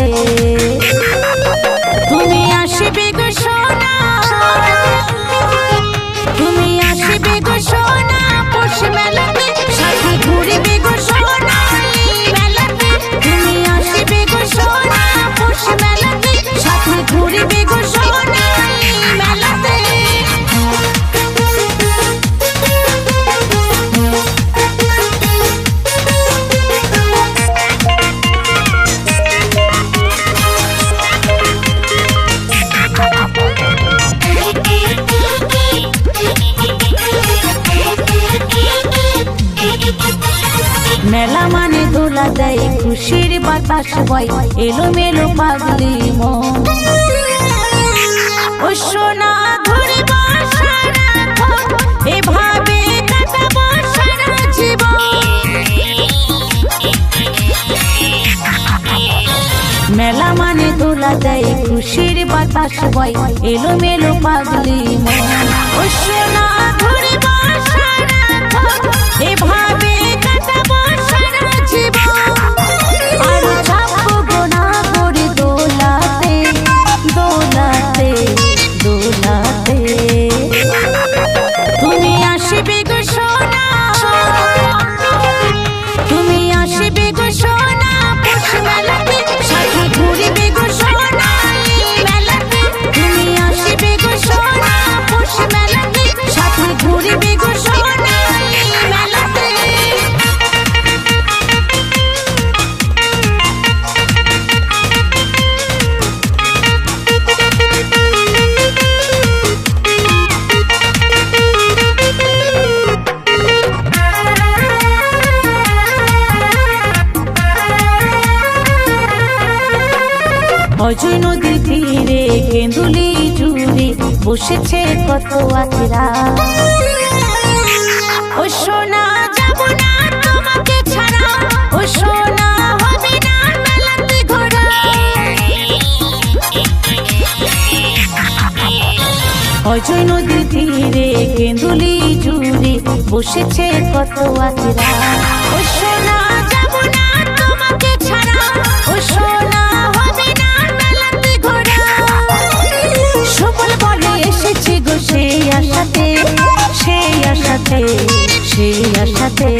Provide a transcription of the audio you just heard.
Hey. দোলা দেয় খুশির বাতাস বয়। এলো মেলো পাগলি মন। ধরে মেলা মানে দোলা দেয় খুশির বাতাস বয়। এলো মেলো পাগলি অজয় নদী তীরে কেন্দুলি জুড়ে বসেছে কত আখেরা ও সোনা, যাব না তোমাকে ছাড়া। ও সোনা, হবে না মেলাতে ঘোরা অজয় নদী তীরে জুড়ে বসেছে কত আখরা ও আশাতে সেই আশাতে।